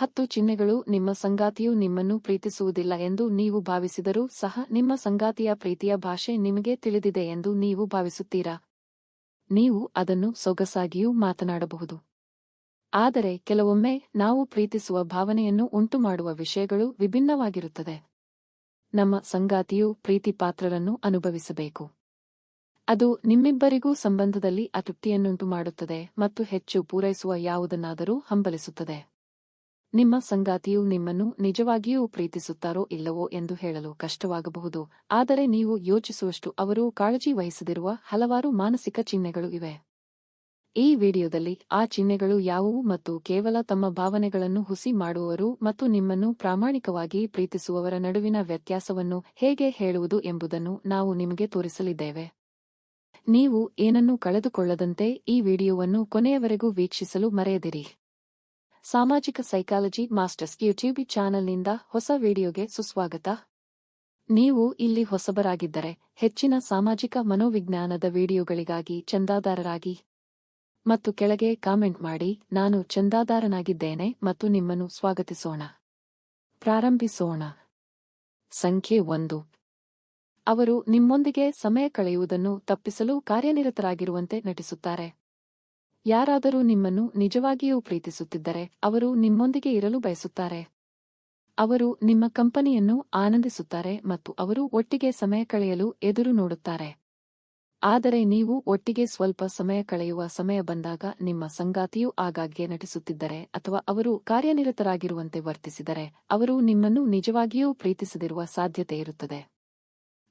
ಹತ್ತು ಚಿಹ್ನೆಗಳು ನಿಮ್ಮ ಸಂಗಾತಿಯು ನಿಮ್ಮನ್ನು ಪ್ರೀತಿಸುವುದಿಲ್ಲ ಎಂದು ನೀವು ಭಾವಿಸಿದರೂ ಸಹ ನಿಮ್ಮ ಸಂಗಾತಿಯ ಪ್ರೀತಿಯ ಭಾಷೆ ನಿಮಗೆ ತಿಳಿದಿದೆ ಎಂದು ನೀವು ಭಾವಿಸುತ್ತೀರಾ? ನೀವು ಅದನ್ನು ಸೊಗಸಾಗಿಯೂ ಮಾತನಾಡಬಹುದು. ಆದರೆ ಕೆಲವೊಮ್ಮೆ ನಾವು ಪ್ರೀತಿಸುವ ಭಾವನೆಯನ್ನು ಉಂಟುಮಾಡುವ ವಿಷಯಗಳು ವಿಭಿನ್ನವಾಗಿರುತ್ತದೆ. ನಮ್ಮ ಸಂಗಾತಿಯು ಪ್ರೀತಿಪಾತ್ರರನ್ನು ಅನುಭವಿಸಬೇಕು. ಅದು ನಿಮ್ಮಿಬ್ಬರಿಗೂ ಸಂಬಂಧದಲ್ಲಿ ಅತೃಪ್ತಿಯನ್ನುಂಟು ಮಾಡುತ್ತದೆ ಮತ್ತು ಹೆಚ್ಚು ಪೂರೈಸುವ ಯಾವುದನ್ನಾದರೂ ಹಂಬಲಿಸುತ್ತದೆ. ನಿಮ್ಮ ಸಂಗಾತಿಯು ನಿಮ್ಮನ್ನು ನಿಜವಾಗಿಯೂ ಪ್ರೀತಿಸುತ್ತಾರೋ ಇಲ್ಲವೋ ಎಂದು ಹೇಳಲು ಕಷ್ಟವಾಗಬಹುದು. ಆದರೆ ನೀವು ಯೋಚಿಸುವಷ್ಟು ಅವರು ಕಾಳಜಿ ವಹಿಸದಿರುವ ಹಲವಾರು ಮಾನಸಿಕ ಚಿಹ್ನೆಗಳು ಇವೆ. ಈ ವಿಡಿಯೋದಲ್ಲಿ ಆ ಚಿಹ್ನೆಗಳು ಯಾವುವು ಮತ್ತು ಕೇವಲ ತಮ್ಮ ಭಾವನೆಗಳನ್ನು ಹುಸಿ ಮಾಡುವವರು ಮತ್ತು ನಿಮ್ಮನ್ನು ಪ್ರಾಮಾಣಿಕವಾಗಿ ಪ್ರೀತಿಸುವವರ ನಡುವಿನ ವ್ಯತ್ಯಾಸವನ್ನು ಹೇಗೆ ಹೇಳುವುದು ಎಂಬುದನ್ನು ನಾವು ನಿಮಗೆ ತೋರಿಸಲಿದ್ದೇವೆ. ನೀವು ಏನನ್ನೂ ಕಳೆದುಕೊಳ್ಳದಂತೆ ಈ ವಿಡಿಯೋವನ್ನು ಕೊನೆಯವರೆಗೂ ವೀಕ್ಷಿಸಲು ಮರೆಯದಿರಿ. ಸಾಮಾಜಿಕ ಸೈಕಾಲಜಿ ಮಾಸ್ಟರ್ಸ್ ಯೂಟ್ಯೂಬ್ ಚಾನೆಲ್ನಿಂದ ಹೊಸ ವಿಡಿಯೋಗೆ ಸುಸ್ವಾಗತ. ನೀವು ಇಲ್ಲಿ ಹೊಸಬರಾಗಿದ್ದರೆ ಹೆಚ್ಚಿನ ಸಾಮಾಜಿಕ ಮನೋವಿಜ್ಞಾನದ ವಿಡಿಯೋಗಳಿಗಾಗಿ ಚಂದಾದಾರರಾಗಿ. ಮತ್ತು ಕೆಳಗೆ ಕಾಮೆಂಟ್ ಮಾಡಿ, ನಾನು ಚಂದಾದಾರನಾಗಿದ್ದೇನೆ ಮತ್ತು ನಿಮ್ಮನ್ನು ಸ್ವಾಗತಿಸೋಣ. ಪ್ರಾರಂಭಿಸೋಣ. ಸಂಖ್ಯೆ ಒಂದು. ಅವರು ನಿಮ್ಮೊಂದಿಗೆ ಸಮಯ ಕಳೆಯುವುದನ್ನು ತಪ್ಪಿಸಲು ಕಾರ್ಯನಿರತರಾಗಿರುವಂತೆ ನಟಿಸುತ್ತಾರೆ. ಯಾರಾದರೂ ನಿಮ್ಮನ್ನು ನಿಜವಾಗಿಯೂ ಪ್ರೀತಿಸುತ್ತಿದ್ದರೆ ಅವರು ನಿಮ್ಮೊಂದಿಗೆ ಇರಲು ಬಯಸುತ್ತಾರೆ. ಅವರು ನಿಮ್ಮ ಕಂಪನಿಯನ್ನು ಆನಂದಿಸುತ್ತಾರೆ ಮತ್ತು ಅವರು ಒಟ್ಟಿಗೆ ಸಮಯ ಕಳೆಯಲು ಎದುರು ನೋಡುತ್ತಾರೆ. ಆದರೆ ನೀವು ಒಟ್ಟಿಗೆ ಸ್ವಲ್ಪ ಸಮಯ ಕಳೆಯುವ ಸಮಯ ಬಂದಾಗ ನಿಮ್ಮ ಸಂಗಾತಿಯು ಆಗಾಗ್ಗೆ ನಟಿಸುತ್ತಿದ್ದರೆ ಅಥವಾ ಅವರು ಕಾರ್ಯನಿರತರಾಗಿರುವಂತೆ ವರ್ತಿಸಿದರೆ ಅವರು ನಿಮ್ಮನ್ನು ನಿಜವಾಗಿಯೂ ಪ್ರೀತಿಸದಿರುವ ಸಾಧ್ಯತೆ ಇರುತ್ತದೆ.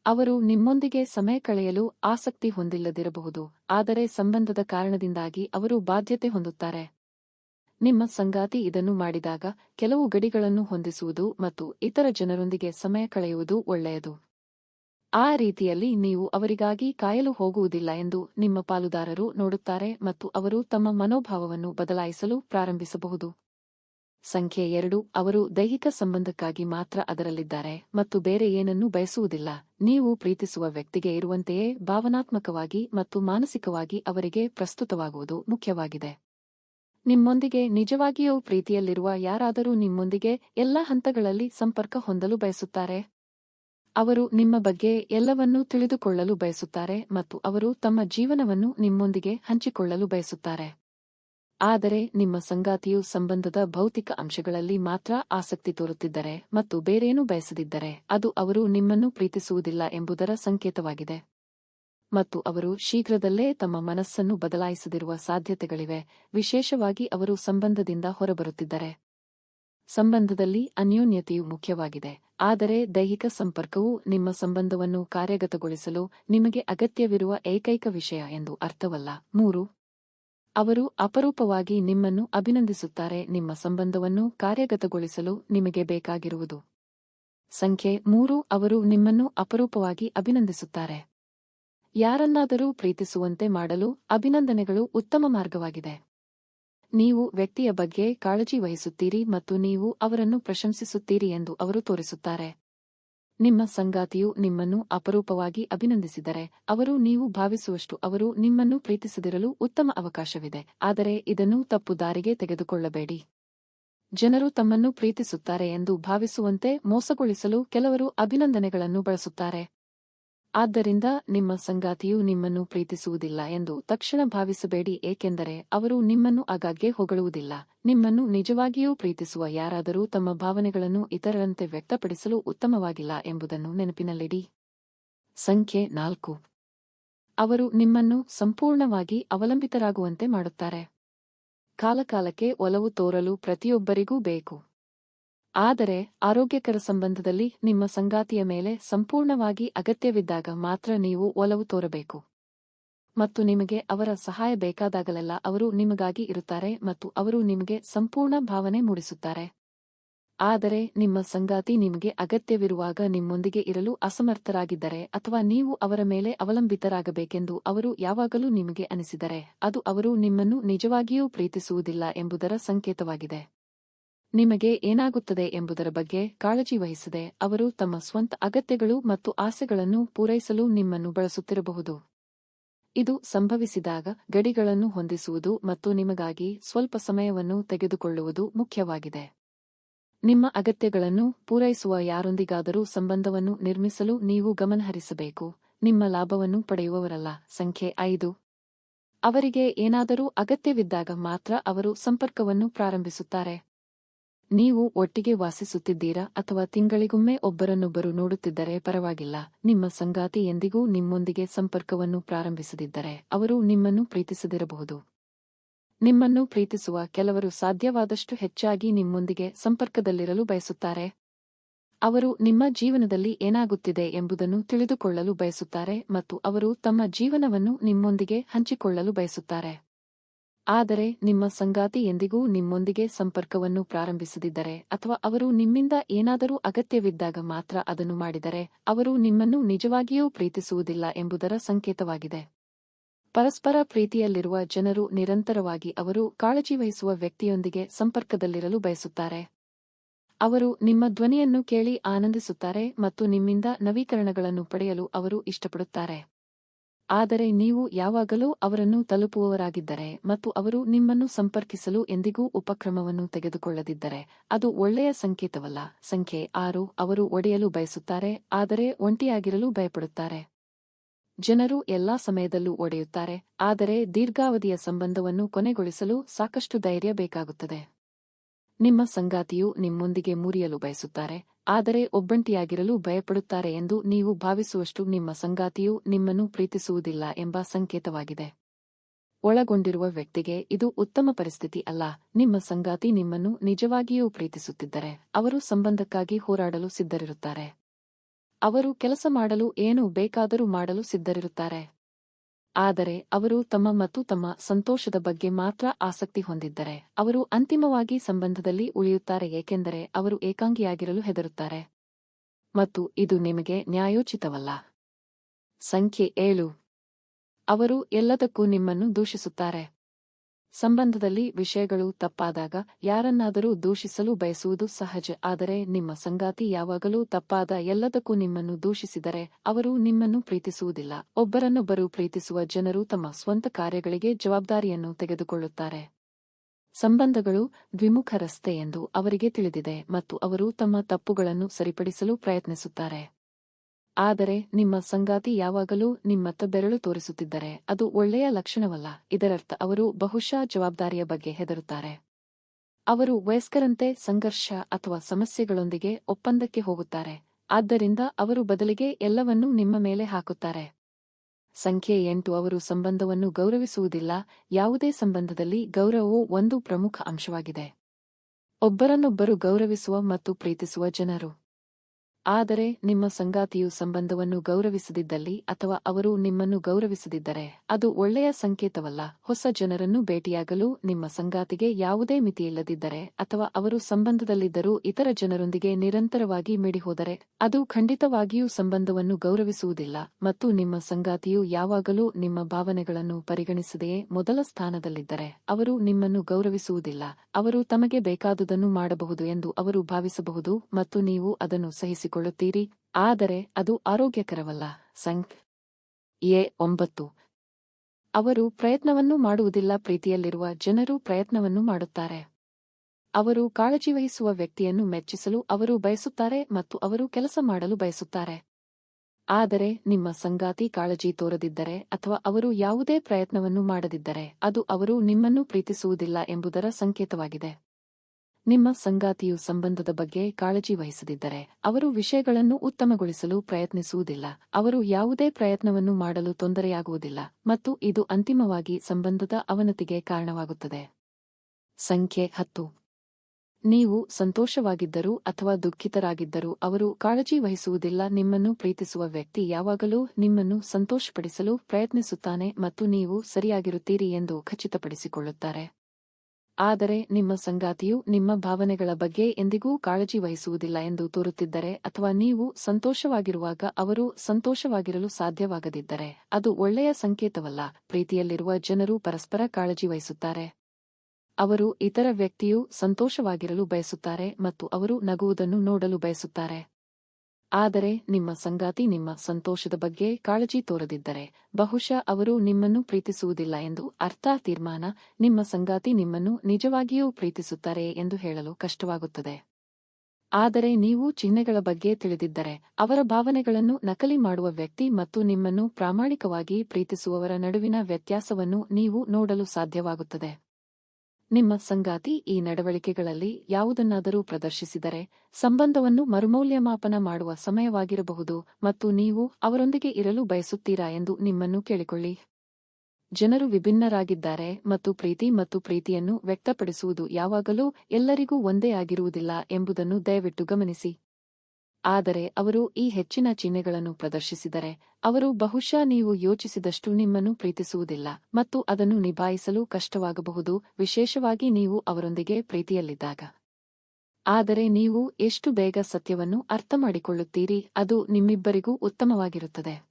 ಅವರು ನಿಮ್ಮೊಂದಿಗೆ ಸಮಯ ಕಳೆಯಲು ಆಸಕ್ತಿ ಹೊಂದಿಲ್ಲದಿರಬಹುದು, ಆದರೆ ಸಂಬಂಧದ ಕಾರಣದಿಂದಾಗಿ ಅವರು ಬಾಧ್ಯತೆ ಹೊಂದುತ್ತಾರೆ. ನಿಮ್ಮ ಸಂಗಾತಿ ಇದನ್ನು ಮಾಡಿದಾಗ ಕೆಲವು ಗಡಿಗಳನ್ನು ಹೊಂದಿಸುವುದು ಮತ್ತು ಇತರ ಜನರೊಂದಿಗೆ ಸಮಯ ಕಳೆಯುವುದು ಒಳ್ಳೆಯದು. ಆ ರೀತಿಯಲ್ಲಿ ನೀವು ಅವರಿಗಾಗಿ ಕಾಯಲು ಹೋಗುವುದಿಲ್ಲ ಎಂದು ನಿಮ್ಮ ಪಾಲುದಾರರು ನೋಡುತ್ತಾರೆ ಮತ್ತು ಅವರು ತಮ್ಮ ಮನೋಭಾವವನ್ನು ಬದಲಾಯಿಸಲು ಪ್ರಾರಂಭಿಸಬಹುದು. ಸಂಖ್ಯೆ ಎರಡು, ಅವರು ದೈಹಿಕ ಸಂಬಂಧಕ್ಕಾಗಿ ಮಾತ್ರ ಅದರಲ್ಲಿದ್ದಾರೆ ಮತ್ತು ಬೇರೆ ಏನನ್ನೂ ಬಯಸುವುದಿಲ್ಲ. ನೀವು ಪ್ರೀತಿಸುವ ವ್ಯಕ್ತಿಗೆ ಇರುವಂತೆಯೇ ಭಾವನಾತ್ಮಕವಾಗಿ ಮತ್ತು ಮಾನಸಿಕವಾಗಿ ಅವರಿಗೆ ಪ್ರಸ್ತುತವಾಗುವುದು ಮುಖ್ಯವಾಗಿದೆ. ನಿಮ್ಮೊಂದಿಗೆ, ನಿಜವಾಗಿಯೂ ಪ್ರೀತಿಯಲ್ಲಿರುವ ಯಾರಾದರೂ ನಿಮ್ಮೊಂದಿಗೆ ಎಲ್ಲ ಹಂತಗಳಲ್ಲಿ ಸಂಪರ್ಕ ಹೊಂದಲು ಬಯಸುತ್ತಾರೆ. ಅವರು ನಿಮ್ಮ ಬಗ್ಗೆ ಎಲ್ಲವನ್ನೂ ತಿಳಿದುಕೊಳ್ಳಲು ಬಯಸುತ್ತಾರೆ ಮತ್ತು ಅವರು ತಮ್ಮ ಜೀವನವನ್ನು ನಿಮ್ಮೊಂದಿಗೆ ಹಂಚಿಕೊಳ್ಳಲು ಬಯಸುತ್ತಾರೆ. ಆದರೆ ನಿಮ್ಮ ಸಂಗಾತಿಯು ಸಂಬಂಧದ ಭೌತಿಕ ಅಂಶಗಳಲ್ಲಿ ಮಾತ್ರ ಆಸಕ್ತಿ ತೋರುತ್ತಿದ್ದರೆ ಮತ್ತು ಬೇರೇನೂ ಬಯಸದಿದ್ದರೆ ಅದು ಅವರು ನಿಮ್ಮನ್ನು ಪ್ರೀತಿಸುವುದಿಲ್ಲ ಎಂಬುದರ ಸಂಕೇತವಾಗಿದೆ. ಮತ್ತು ಅವರು ಶೀಘ್ರದಲ್ಲೇ ತಮ್ಮ ಮನಸ್ಸನ್ನು ಬದಲಾಯಿಸದಿರುವ ಸಾಧ್ಯತೆಗಳಿವೆ, ವಿಶೇಷವಾಗಿ ಅವರು ಸಂಬಂಧದಿಂದ ಹೊರಬರುತ್ತಿದ್ದರೆ. ಸಂಬಂಧದಲ್ಲಿ ಅನ್ಯೋನ್ಯತೆಯು ಮುಖ್ಯವಾಗಿದೆ, ಆದರೆ ದೈಹಿಕ ಸಂಪರ್ಕವು ನಿಮ್ಮ ಸಂಬಂಧವನ್ನು ಕಾರ್ಯಗತಗೊಳಿಸಲು ನಿಮಗೆ ಅಗತ್ಯವಿರುವ ಏಕೈಕ ವಿಷಯ ಎಂದು ಅರ್ಥವಲ್ಲ. ಮೂರು ಅವರು ಅಪರೂಪವಾಗಿ ನಿಮ್ಮನ್ನು ಅಭಿನಂದಿಸುತ್ತಾರೆ. ನಿಮ್ಮ ಸಂಬಂಧವನ್ನು ಕಾರ್ಯಗತಗೊಳಿಸಲು ನಿಮಗೆ ಬೇಕಾಗಿರುವುದು. ಸಂಖ್ಯೆ ಮೂರು, ಅವರು ನಿಮ್ಮನ್ನು ಅಪರೂಪವಾಗಿ ಅಭಿನಂದಿಸುತ್ತಾರೆ. ಯಾರನ್ನಾದರೂ ಪ್ರೀತಿಸುವಂತೆ ಮಾಡಲು ಅಭಿನಂದನೆಗಳು ಉತ್ತಮ ಮಾರ್ಗವಾಗಿದೆ. ನೀವು ವ್ಯಕ್ತಿಯ ಬಗ್ಗೆ ಕಾಳಜಿ ವಹಿಸುತ್ತೀರಿ ಮತ್ತು ನೀವು ಅವರನ್ನು ಪ್ರಶಂಸಿಸುತ್ತೀರಿ ಎಂದು ಅವರು ತೋರಿಸುತ್ತಾರೆ. ನಿಮ್ಮ ಸಂಗಾತಿಯು ನಿಮ್ಮನ್ನು ಅಪರೂಪವಾಗಿ ಅಭಿನಂದಿಸಿದರೆ, ಅವರು ನೀವು ಭಾವಿಸುವಷ್ಟು ಅವರು ನಿಮ್ಮನ್ನು ಪ್ರೀತಿಸದಿರಲು ಉತ್ತಮ ಅವಕಾಶವಿದೆ, ಆದರೆ ಇದನ್ನು ತಪ್ಪು ದಾರಿಗೆ ತೆಗೆದುಕೊಳ್ಳಬೇಡಿ. ಜನರು ತಮ್ಮನ್ನು ಪ್ರೀತಿಸುತ್ತಾರೆ ಎಂದು ಭಾವಿಸುವಂತೆ ಮೋಸಗೊಳಿಸಲು ಕೆಲವರು ಅಭಿನಂದನೆಗಳನ್ನು ಬಳಸುತ್ತಾರೆ. ಆದ್ದರಿಂದ ನಿಮ್ಮ ಸಂಗಾತಿಯು ನಿಮ್ಮನ್ನು ಪ್ರೀತಿಸುವುದಿಲ್ಲ ಎಂದು ತಕ್ಷಣ ಭಾವಿಸಬೇಡಿ, ಏಕೆಂದರೆ ಅವರು ನಿಮ್ಮನ್ನು ಆಗಾಗ್ಗೆ ಹೊಗಳುವುದಿಲ್ಲ. ನಿಮ್ಮನ್ನು ನಿಜವಾಗಿಯೂ ಪ್ರೀತಿಸುವ ಯಾರಾದರೂ ತಮ್ಮ ಭಾವನೆಗಳನ್ನು ಇತರರಂತೆ ವ್ಯಕ್ತಪಡಿಸಲು ಉತ್ತಮವಾಗಿಲ್ಲ ಎಂಬುದನ್ನು ನೆನಪಿನಲ್ಲಿಡಿ. ಸಂಖ್ಯೆ ನಾಲ್ಕು. ಅವರು ನಿಮ್ಮನ್ನು ಸಂಪೂರ್ಣವಾಗಿ ಅವಲಂಬಿತರಾಗುವಂತೆ ಮಾಡುತ್ತಾರೆ. ಕಾಲಕಾಲಕ್ಕೆ ಒಲವು ತೋರಲು ಪ್ರತಿಯೊಬ್ಬರಿಗೂ ಬೇಕು. ಆದರೆ ಆರೋಗ್ಯಕರ ಸಂಬಂಧದಲ್ಲಿ ನಿಮ್ಮ ಸಂಗಾತಿಯ ಮೇಲೆ ಸಂಪೂರ್ಣವಾಗಿ ಅಗತ್ಯವಿದ್ದಾಗ ಮಾತ್ರ ನೀವು ಒಲವು ತೋರಬೇಕು. ಮತ್ತು ನಿಮಗೆ ಅವರ ಸಹಾಯ ಬೇಕಾದಾಗಲೆಲ್ಲ ಅವರು ನಿಮಗಾಗಿ ಇರುತ್ತಾರೆ ಮತ್ತು ಅವರು ನಿಮಗೆ ಸಂಪೂರ್ಣ ಭಾವನೆ ಮೂಡಿಸುತ್ತಾರೆ. ಆದರೆ ನಿಮ್ಮ ಸಂಗಾತಿ ನಿಮಗೆ ಅಗತ್ಯವಿರುವಾಗ ನಿಮ್ಮೊಂದಿಗೆ ಇರಲು ಅಸಮರ್ಥರಾಗಿದ್ದರೆ ಅಥವಾ ನೀವು ಅವರ ಮೇಲೆ ಅವಲಂಬಿತರಾಗಬೇಕೆಂದು ಅವರು ಯಾವಾಗಲೂ ನಿಮಗೆ ಅನಿಸಿದರೆ ಅದು ಅವರು ನಿಮ್ಮನ್ನು ನಿಜವಾಗಿಯೂ ಪ್ರೀತಿಸುವುದಿಲ್ಲ ಎಂಬುದರ ಸಂಕೇತವಾಗಿದೆ. ನಿಮಗೆ ಏನಾಗುತ್ತದೆ ಎಂಬುದರ ಬಗ್ಗೆ ಕಾಳಜಿ ವಹಿಸದೆ ಅವರು ತಮ್ಮ ಸ್ವಂತ ಅಗತ್ಯಗಳು ಮತ್ತು ಆಸೆಗಳನ್ನು ಪೂರೈಸಲು ನಿಮ್ಮನ್ನು ಬಳಸುತ್ತಿರಬಹುದು. ಇದು ಸಂಭವಿಸಿದಾಗ ಗಡಿಗಳನ್ನು ಹೊಂದಿಸುವುದು ಮತ್ತು ನಿಮಗಾಗಿ ಸ್ವಲ್ಪ ಸಮಯವನ್ನು ತೆಗೆದುಕೊಳ್ಳುವುದು ಮುಖ್ಯವಾಗಿದೆ. ನಿಮ್ಮ ಅಗತ್ಯಗಳನ್ನು ಪೂರೈಸುವ ಯಾರೊಂದಿಗಾದರೂ ಸಂಬಂಧವನ್ನು ನಿರ್ಮಿಸಲು ನೀವು ಗಮನಹರಿಸಬೇಕು. ನಿಮ್ಮ ಲಾಭವನ್ನು ಪಡೆಯುವವರಲ್ಲ. ಸಂಖ್ಯೆ ಐದು. ಅವರಿಗೆ ಏನಾದರೂ ಅಗತ್ಯವಿದ್ದಾಗ ಮಾತ್ರ ಅವರು ಸಂಪರ್ಕವನ್ನು ಪ್ರಾರಂಭಿಸುತ್ತಾರೆ. ನೀವು ಒಟ್ಟಿಗೆ ವಾಸಿಸುತ್ತಿದ್ದೀರಾ ಅಥವಾ ತಿಂಗಳಿಗೊಮ್ಮೆ ಒಬ್ಬರನ್ನೊಬ್ಬರು ನೋಡುತ್ತಿದ್ದರೆ ಪರವಾಗಿಲ್ಲ. ನಿಮ್ಮ ಸಂಗಾತಿ ಎಂದಿಗೂ ನಿಮ್ಮೊಂದಿಗೆ ಸಂಪರ್ಕವನ್ನು ಪ್ರಾರಂಭಿಸದಿದ್ದರೆ ಅವರು ನಿಮ್ಮನ್ನು ಪ್ರೀತಿಸದಿರಬಹುದು. ನಿಮ್ಮನ್ನು ಪ್ರೀತಿಸುವ ಕೆಲವರು ಸಾಧ್ಯವಾದಷ್ಟು ಹೆಚ್ಚಾಗಿ ನಿಮ್ಮೊಂದಿಗೆ ಸಂಪರ್ಕದಲ್ಲಿರಲು ಬಯಸುತ್ತಾರೆ. ಅವರು ನಿಮ್ಮ ಜೀವನದಲ್ಲಿ ಏನಾಗುತ್ತಿದೆ ಎಂಬುದನ್ನು ತಿಳಿದುಕೊಳ್ಳಲು ಬಯಸುತ್ತಾರೆ ಮತ್ತು ಅವರು ತಮ್ಮ ಜೀವನವನ್ನು ನಿಮ್ಮೊಂದಿಗೆ ಹಂಚಿಕೊಳ್ಳಲು ಬಯಸುತ್ತಾರೆ. ಆದರೆ ನಿಮ್ಮ ಸಂಗಾತಿ ಎಂದಿಗೂ ನಿಮ್ಮೊಂದಿಗೆ ಸಂಪರ್ಕವನ್ನು ಪ್ರಾರಂಭಿಸದಿದ್ದರೆ ಅಥವಾ ಅವರು ನಿಮ್ಮಿಂದ ಏನಾದರೂ ಅಗತ್ಯವಿದ್ದಾಗ ಮಾತ್ರ ಅದನ್ನು ಮಾಡಿದರೆ ಅವರು ನಿಮ್ಮನ್ನು ನಿಜವಾಗಿಯೂ ಪ್ರೀತಿಸುವುದಿಲ್ಲ ಎಂಬುದರ ಸಂಕೇತವಾಗಿದೆ. ಪರಸ್ಪರ ಪ್ರೀತಿಯಲ್ಲಿರುವ ಜನರು ನಿರಂತರವಾಗಿ ಅವರು ಕಾಳಜಿ ವಹಿಸುವ ವ್ಯಕ್ತಿಯೊಂದಿಗೆ ಸಂಪರ್ಕದಲ್ಲಿರಲು ಬಯಸುತ್ತಾರೆ. ಅವರು ನಿಮ್ಮ ಧ್ವನಿಯನ್ನು ಕೇಳಿ ಆನಂದಿಸುತ್ತಾರೆ ಮತ್ತು ನಿಮ್ಮಿಂದ ನವೀಕರಣಗಳನ್ನು ಪಡೆಯಲು ಅವರು ಇಷ್ಟಪಡುತ್ತಾರೆ. ಆದರೆ ನೀವು ಯಾವಾಗಲೂ ಅವರನ್ನು ತಲುಪುವವರಾಗಿದ್ದರೆ ಮತ್ತು ಅವರು ನಿಮ್ಮನ್ನು ಸಂಪರ್ಕಿಸಲು ಎಂದಿಗೂ ಉಪಕ್ರಮವನ್ನು ತೆಗೆದುಕೊಳ್ಳದಿದ್ದರೆ, ಅದು ಒಳ್ಳೆಯ ಸಂಕೇತವಲ್ಲ. ಸಂಖ್ಯೆ ಆರು, ಅವರು ಒಡೆಯಲು ಬಯಸುತ್ತಾರೆ, ಆದರೆ ಒಂಟಿಯಾಗಿರಲು ಭಯಪಡುತ್ತಾರೆ. ಜನರು ಎಲ್ಲಾ ಸಮಯದಲ್ಲೂ ಒಡೆಯುತ್ತಾರೆ, ಆದರೆ ದೀರ್ಘಾವಧಿಯ ಸಂಬಂಧವನ್ನು ಕೊನೆಗೊಳಿಸಲು ಸಾಕಷ್ಟು ಧೈರ್ಯ ಬೇಕಾಗುತ್ತದೆ. ನಿಮ್ಮ ಸಂಗಾತಿಯು ನಿಮ್ಮೊಂದಿಗೆ ಮುರಿಯಲು ಬಯಸುತ್ತಾರೆ, ಆದರೆ ಒಬ್ಬಂಟಿಯಾಗಿರಲು ಭಯಪಡುತ್ತಾರೆ ಎಂದು ನೀವು ಭಾವಿಸುವಷ್ಟು ನಿಮ್ಮ ಸಂಗಾತಿಯು ನಿಮ್ಮನ್ನು ಪ್ರೀತಿಸುವುದಿಲ್ಲ ಎಂಬ ಸಂಕೇತವಾಗಿದೆ. ಒಳಗೊಂಡಿರುವ ವ್ಯಕ್ತಿಗೆ ಇದು ಉತ್ತಮ ಪರಿಸ್ಥಿತಿ ಅಲ್ಲ, ನಿಮ್ಮ ಸಂಗಾತಿ ನಿಮ್ಮನ್ನು ನಿಜವಾಗಿಯೂ ಪ್ರೀತಿಸುತ್ತಿದ್ದರೆ, ಅವರು ಸಂಬಂಧಕ್ಕಾಗಿ ಹೋರಾಡಲು ಸಿದ್ಧರಿರುತ್ತಾರೆ. ಅವರು ಕೆಲಸ ಮಾಡಲು ಏನು ಬೇಕಾದರೂ ಮಾಡಲು ಸಿದ್ಧರಿರುತ್ತಾರೆ. ಆದರೆ ಅವರು ತಮ್ಮ ಮತ್ತು ತಮ್ಮ ಸಂತೋಷದ ಬಗ್ಗೆ ಮಾತ್ರ ಆಸಕ್ತಿ ಹೊಂದಿದ್ದರೆ ಅವರು ಅಂತಿಮವಾಗಿ ಸಂಬಂಧದಲ್ಲಿ ಉಳಿಯುತ್ತಾರೆ, ಏಕೆಂದರೆ ಅವರು ಏಕಾಂಗಿಯಾಗಿರಲು ಹೆದರುತ್ತಾರೆ. ಮತ್ತು ಇದು ನಿಮಗೆ ನ್ಯಾಯೋಚಿತವಲ್ಲ. ಸಂಖ್ಯೆ ಏಳು. ಅವರು ಎಲ್ಲದಕ್ಕೂ ನಿಮ್ಮನ್ನು ದೂಷಿಸುತ್ತಾರೆ. ಸಂಬಂಧದಲ್ಲಿ ವಿಷಯಗಳು ತಪ್ಪಾದಾಗ ಯಾರನ್ನಾದರೂ ದೂಷಿಸಲು ಬಯಸುವುದು ಸಹಜ, ಆದರೆ ನಿಮ್ಮ ಸಂಗಾತಿ ಯಾವಾಗಲೂ ತಪ್ಪಾದ ಎಲ್ಲದಕ್ಕೂ ನಿಮ್ಮನ್ನು ದೂಷಿಸಿದರೆ ಅವರು ನಿಮ್ಮನ್ನು ಪ್ರೀತಿಸುವುದಿಲ್ಲ. ಒಬ್ಬರನ್ನೊಬ್ಬರು ಪ್ರೀತಿಸುವ ಜನರು ತಮ್ಮ ಸ್ವಂತ ಕಾರ್ಯಗಳಿಗೆ ಜವಾಬ್ದಾರಿಯನ್ನು ತೆಗೆದುಕೊಳ್ಳುತ್ತಾರೆ. ಸಂಬಂಧಗಳು ದ್ವಿಮುಖ ರಸ್ತೆ ಎಂದು ಅವರಿಗೆ ತಿಳಿದಿದೆ ಮತ್ತು ಅವರು ತಮ್ಮ ತಪ್ಪುಗಳನ್ನು ಸರಿಪಡಿಸಲು ಪ್ರಯತ್ನಿಸುತ್ತಾರೆ. ಆದರೆ ನಿಮ್ಮ ಸಂಗಾತಿ ಯಾವಾಗಲೂ ನಿಮ್ಮತ್ತ ಬೆರಳು ತೋರಿಸುತ್ತಿದ್ದರೆ ಅದು ಒಳ್ಳೆಯ ಲಕ್ಷಣವಲ್ಲ. ಇದರರ್ಥ ಅವರು ಬಹುಶಃ ಜವಾಬ್ದಾರಿಯ ಬಗ್ಗೆ ಹೆದರುತ್ತಾರೆ. ಅವರು ವಯಸ್ಕರಂತೆ ಸಂಘರ್ಷ ಅಥವಾ ಸಮಸ್ಯೆಗಳೊಂದಿಗೆ ಒಪ್ಪಂದಕ್ಕೆ ಹೋಗುತ್ತಾರೆ. ಆದ್ದರಿಂದ ಅವರು ಬದಲಿಗೆ ಎಲ್ಲವನ್ನೂ ನಿಮ್ಮ ಮೇಲೆ ಹಾಕುತ್ತಾರೆ. ಸಂಖ್ಯೆ ಎಂಟು ಅವರು ಸಂಬಂಧವನ್ನು ಗೌರವಿಸುವುದಿಲ್ಲ. ಯಾವುದೇ ಸಂಬಂಧದಲ್ಲಿ ಗೌರವವು ಒಂದು ಪ್ರಮುಖ ಅಂಶವಾಗಿದೆ. ಒಬ್ಬರನ್ನೊಬ್ಬರು ಗೌರವಿಸುವ ಮತ್ತು ಪ್ರೀತಿಸುವ ಜನರು. ಆದರೆ ನಿಮ್ಮ ಸಂಗಾತಿಯು ಸಂಬಂಧವನ್ನು ಗೌರವಿಸದಿದ್ದಲ್ಲಿ ಅಥವಾ ಅವರು ನಿಮ್ಮನ್ನು ಗೌರವಿಸದಿದ್ದರೆ ಅದು ಒಳ್ಳೆಯ ಸಂಕೇತವಲ್ಲ. ಹೊಸ ಜನರನ್ನು ಭೇಟಿಯಾಗಲು ನಿಮ್ಮ ಸಂಗಾತಿಗೆ ಯಾವುದೇ ಮಿತಿಯಿಲ್ಲದಿದ್ದರೆ ಅಥವಾ ಅವರು ಸಂಬಂಧದಲ್ಲಿದ್ದರೂ ಇತರ ಜನರೊಂದಿಗೆ ನಿರಂತರವಾಗಿ ಮಿಡಿಹೋದರೆ ಅದು ಖಂಡಿತವಾಗಿಯೂ ಸಂಬಂಧವನ್ನು ಗೌರವಿಸುವುದಿಲ್ಲ ಮತ್ತು ನಿಮ್ಮ ಸಂಗಾತಿಯು ಯಾವಾಗಲೂ ನಿಮ್ಮ ಭಾವನೆಗಳನ್ನು ಪರಿಗಣಿಸದೆಯೇ ಮೊದಲ ಸ್ಥಾನದಲ್ಲಿದ್ದರೆ ಅವರು ನಿಮ್ಮನ್ನು ಗೌರವಿಸುವುದಿಲ್ಲ. ಅವರು ತಮಗೆ ಬೇಕಾದುದನ್ನು ಮಾಡಬಹುದು ಎಂದು ಅವರು ಭಾವಿಸಬಹುದು ಮತ್ತು ನೀವು ಅದನ್ನು ಸಹಿಸಿಕೊಳ್ಳ. ಕೊಳ್ಳುತ್ತೀರಿ ಆದರೆ ಅದು ಆರೋಗ್ಯಕರವಲ್ಲ. ಸಂಕ್ ಎ ಒಂಬತ್ತು. ಅವರು ಪ್ರಯತ್ನವನ್ನು ಮಾಡುವುದಿಲ್ಲ, ಪ್ರೀತಿಯಲ್ಲಿರುವ ಜನರು ಪ್ರಯತ್ನವನ್ನು ಮಾಡುತ್ತಾರೆ. ಅವರು ಕಾಳಜಿ ವಹಿಸುವ ವ್ಯಕ್ತಿಯನ್ನು ಮೆಚ್ಚಿಸಲು ಅವರು ಬಯಸುತ್ತಾರೆ ಮತ್ತು ಅವರು ಕೆಲಸ ಮಾಡಲು ಬಯಸುತ್ತಾರೆ. ಆದರೆ ನಿಮ್ಮ ಸಂಗಾತಿ ಕಾಳಜಿ ತೋರದಿದ್ದರೆ ಅಥವಾ ಅವರು ಯಾವುದೇ ಪ್ರಯತ್ನವನ್ನು ಮಾಡದಿದ್ದರೆ ಅದು ಅವರು ನಿಮ್ಮನ್ನು ಪ್ರೀತಿಸುವುದಿಲ್ಲ ಎಂಬುದರ ಸಂಕೇತವಾಗಿದೆ. ನಿಮ್ಮ ಸಂಗಾತಿಯು ಸಂಬಂಧದ ಬಗ್ಗೆ ಕಾಳಜಿ ವಹಿಸದಿದ್ದರೆ ಅವರು ವಿಷಯಗಳನ್ನು ಉತ್ತಮಗೊಳಿಸಲು ಪ್ರಯತ್ನಿಸುವುದಿಲ್ಲ. ಅವರು ಯಾವುದೇ ಪ್ರಯತ್ನವನ್ನು ಮಾಡಲು ತೊಂದರೆಯಾಗುವುದಿಲ್ಲ ಮತ್ತು ಇದು ಅಂತಿಮವಾಗಿ ಸಂಬಂಧದ ಅವನತಿಗೆ ಕಾರಣವಾಗುತ್ತದೆ. ಸಂಖ್ಯೆ ಹತ್ತು. ನೀವು ಸಂತೋಷವಾಗಿದ್ದರೂ ಅಥವಾ ದುಃಖಿತರಾಗಿದ್ದರೂ ಅವರು ಕಾಳಜಿ ವಹಿಸುವುದಿಲ್ಲ. ನಿಮ್ಮನ್ನು ಪ್ರೀತಿಸುವ ವ್ಯಕ್ತಿ ಯಾವಾಗಲೂ ನಿಮ್ಮನ್ನು ಸಂತೋಷಪಡಿಸಲು ಪ್ರಯತ್ನಿಸುತ್ತಾನೆ ಮತ್ತು ನೀವು ಸರಿಯಾಗಿರುತ್ತೀರಿ ಎಂದು ಖಚಿತಪಡಿಸಿಕೊಳ್ಳುತ್ತಾರೆ. ಆದರೆ ನಿಮ್ಮ ಸಂಗಾತಿಯು ನಿಮ್ಮ ಭಾವನೆಗಳ ಬಗ್ಗೆ ಎಂದಿಗೂ ಕಾಳಜಿ ವಹಿಸುವುದಿಲ್ಲ ಎಂದು ತೋರುತ್ತಿದ್ದರೆ ಅಥವಾ ನೀವು ಸಂತೋಷವಾಗಿರುವಾಗ ಅವರು ಸಂತೋಷವಾಗಿರಲು ಸಾಧ್ಯವಾಗದಿದ್ದರೆ, ಅದು ಒಳ್ಳೆಯ ಸಂಕೇತವಲ್ಲ. ಪ್ರೀತಿಯಲ್ಲಿರುವ ಜನರು ಪರಸ್ಪರ ಕಾಳಜಿ ವಹಿಸುತ್ತಾರೆ. ಅವರು ಇತರ ವ್ಯಕ್ತಿಯು ಸಂತೋಷವಾಗಿರಲು ಬಯಸುತ್ತಾರೆ ಮತ್ತು ಅವರು ನಗುವುದನ್ನು ನೋಡಲು ಬಯಸುತ್ತಾರೆ. ಆದರೆ ನಿಮ್ಮ ಸಂಗಾತಿ ನಿಮ್ಮ ಸಂತೋಷದ ಬಗ್ಗೆ ಕಾಳಜಿ ತೋರದಿದ್ದರೆ ಬಹುಶಃ ಅವರು ನಿಮ್ಮನ್ನು ಪ್ರೀತಿಸುವುದಿಲ್ಲ ಎಂದು ಅರ್ಥ. ತೀರ್ಮಾನ, ನಿಮ್ಮ ಸಂಗಾತಿ ನಿಮ್ಮನ್ನು ನಿಜವಾಗಿಯೂ ಪ್ರೀತಿಸುತ್ತಾರೆ ಎಂದು ಹೇಳಲು ಕಷ್ಟವಾಗುತ್ತದೆ. ಆದರೆ ನೀವು ಚಿಹ್ನೆಗಳ ಬಗ್ಗೆ ತಿಳಿದಿದ್ದರೆ ಅವರ ಭಾವನೆಗಳನ್ನು ನಕಲಿ ಮಾಡುವ ವ್ಯಕ್ತಿ ಮತ್ತು ನಿಮ್ಮನ್ನು ಪ್ರಾಮಾಣಿಕವಾಗಿ ಪ್ರೀತಿಸುವವರ ನಡುವಿನ ವ್ಯತ್ಯಾಸವನ್ನು ನೀವು ನೋಡಲು ಸಾಧ್ಯವಾಗುತ್ತದೆ. ನಿಮ್ಮ ಸಂಗಾತಿ ಈ ನಡವಳಿಕೆಗಳಲ್ಲಿ ಯಾವುದನ್ನಾದರೂ ಪ್ರದರ್ಶಿಸಿದರೆ ಸಂಬಂಧವನ್ನು ಮರುಮೌಲ್ಯಮಾಪನ ಮಾಡುವ ಸಮಯವಾಗಿರಬಹುದು ಮತ್ತು ನೀವು ಅವರೊಂದಿಗೆ ಇರಲು ಬಯಸುತ್ತೀರಾ ಎಂದು ನಿಮ್ಮನ್ನು ಕೇಳಿಕೊಳ್ಳಿ. ಜನರು ವಿಭಿನ್ನರಾಗಿದ್ದಾರೆ ಮತ್ತು ಪ್ರೀತಿ ಮತ್ತು ಪ್ರೀತಿಯನ್ನು ವ್ಯಕ್ತಪಡಿಸುವುದು ಯಾವಾಗಲೂ ಎಲ್ಲರಿಗೂ ಒಂದೇ ಆಗಿರುವುದಿಲ್ಲ ಎಂಬುದನ್ನು ದಯವಿಟ್ಟು ಗಮನಿಸಿ. ಆದರೆ ಅವರು ಈ ಹೆಚ್ಚಿನ ಚಿಹ್ನೆಗಳನ್ನು ಪ್ರದರ್ಶಿಸಿದರೆ, ಅವರು ಬಹುಶಃ ನೀವು ಯೋಚಿಸಿದಷ್ಟು ನಿಮ್ಮನ್ನು ಪ್ರೀತಿಸುವುದಿಲ್ಲ ಮತ್ತು ಅದನ್ನು ನಿಭಾಯಿಸಲು ಕಷ್ಟವಾಗಬಹುದು, ವಿಶೇಷವಾಗಿ ನೀವು ಅವರೊಂದಿಗೆ ಪ್ರೀತಿಯಲ್ಲಿದ್ದಾಗ. ಆದರೆ ನೀವು ಎಷ್ಟು ಬೇಗ ಸತ್ಯವನ್ನು ಅರ್ಥಮಾಡಿಕೊಳ್ಳುತ್ತೀರಿ, ಅದು ನಿಮ್ಮಿಬ್ಬರಿಗೂ ಉತ್ತಮವಾಗಿರುತ್ತದೆ.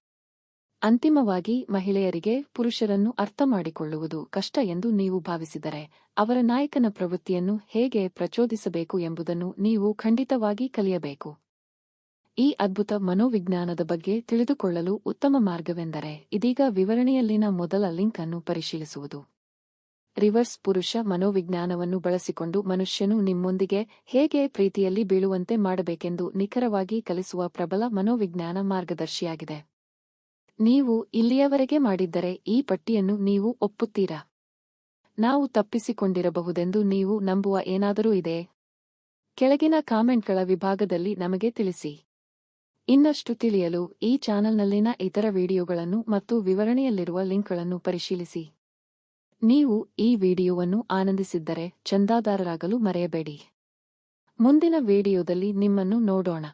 ಅಂತಿಮವಾಗಿ, ಮಹಿಳೆಯರಿಗೆ ಪುರುಷರನ್ನು ಅರ್ಥಮಾಡಿಕೊಳ್ಳುವುದು ಕಷ್ಟ ಎಂದು ನೀವು ಭಾವಿಸಿದರೆ, ಅವರ ನಾಯಕನ ಪ್ರವೃತ್ತಿಯನ್ನು ಹೇಗೆ ಪ್ರಚೋದಿಸಬೇಕು ಎಂಬುದನ್ನು ನೀವು ಖಂಡಿತವಾಗಿ ಕಲಿಯಬೇಕು. ಈ ಅದ್ಭುತ ಮನೋವಿಜ್ಞಾನದ ಬಗ್ಗೆ ತಿಳಿದುಕೊಳ್ಳಲು ಉತ್ತಮ ಮಾರ್ಗವೆಂದರೆ ಇದೀಗ ವಿವರಣೆಯಲ್ಲಿನ ಮೊದಲ ಲಿಂಕ್ ಅನ್ನು ಪರಿಶೀಲಿಸುವುದು. ರಿವರ್ಸ್ ಪುರುಷ ಮನೋವಿಜ್ಞಾನವನ್ನು ಬಳಸಿಕೊಂಡು ಮನುಷ್ಯನು ನಿಮ್ಮೊಂದಿಗೆ ಹೇಗೆ ಪ್ರೀತಿಯಲ್ಲಿ ಬೀಳುವಂತೆ ಮಾಡಬೇಕೆಂದು ನಿಖರವಾಗಿ ಕಲಿಸುವ ಪ್ರಬಲ ಮನೋವಿಜ್ಞಾನ ಮಾರ್ಗದರ್ಶಿಯಾಗಿದೆ. ನೀವು ಇಲ್ಲಿಯವರೆಗೆ ಮಾಡಿದ್ದರೆ ಈ ಪಟ್ಟಿಯನ್ನು ನೀವು ಒಪ್ಪುತ್ತೀರಾ? ನಾವು ತಪ್ಪಿಸಿಕೊಂಡಿರಬಹುದೆಂದು ನೀವು ನಂಬುವ ಏನಾದರೂ ಇದೆ ಕೆಳಗಿನ ಕಾಮೆಂಟ್ಗಳ ವಿಭಾಗದಲ್ಲಿ ನಮಗೆ ತಿಳಿಸಿ. ಇನ್ನಷ್ಟು ತಿಳಿಯಲು ಈ ಚಾನೆಲ್ನಲ್ಲಿನ ಇತರ ವಿಡಿಯೋಗಳನ್ನು ಮತ್ತು ವಿವರಣೆಯಲ್ಲಿರುವ ಲಿಂಕ್ಗಳನ್ನು ಪರಿಶೀಲಿಸಿ. ನೀವು ಈ ವಿಡಿಯೋವನ್ನು ಆನಂದಿಸಿದ್ದರೆ ಚಂದಾದಾರರಾಗಲು ಮರೆಯಬೇಡಿ. ಮುಂದಿನ ವಿಡಿಯೋದಲ್ಲಿ ನಿಮ್ಮನ್ನು ನೋಡೋಣ.